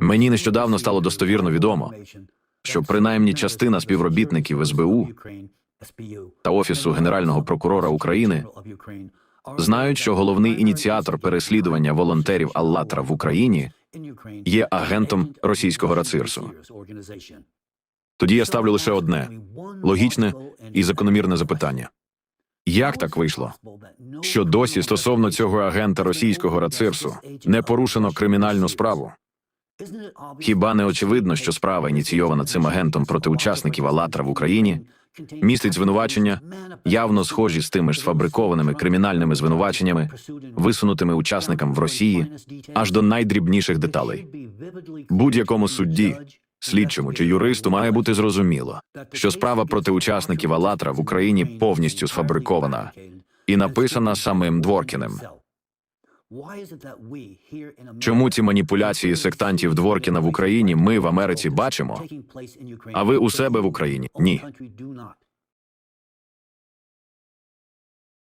Мені нещодавно стало достовірно відомо, що принаймні частина співробітників СБУ та Офісу Генерального прокурора України знають, що головний ініціатор переслідування волонтерів Аллатра в Україні є агентом російського рацирсу. Тоді я ставлю лише одне логічне і закономірне запитання: як так вийшло, що досі стосовно цього агента російського рацирсу не порушено кримінальну справу? Хіба не очевидно, що справа, ініційована цим агентом проти учасників Алатра в Україні, містить звинувачення, явно схожі з тими ж сфабрикованими кримінальними звинуваченнями, висунутими учасникам в Росії, аж до найдрібніших деталей. Будь-якому судді, слідчому чи юристу має бути зрозуміло, що справа проти учасників Алатра в Україні повністю сфабрикована і написана самим Дворкіним. Чому ці маніпуляції сектантів Дворкіна в Україні ми в Америці бачимо, а ви у себе в Україні? Ні?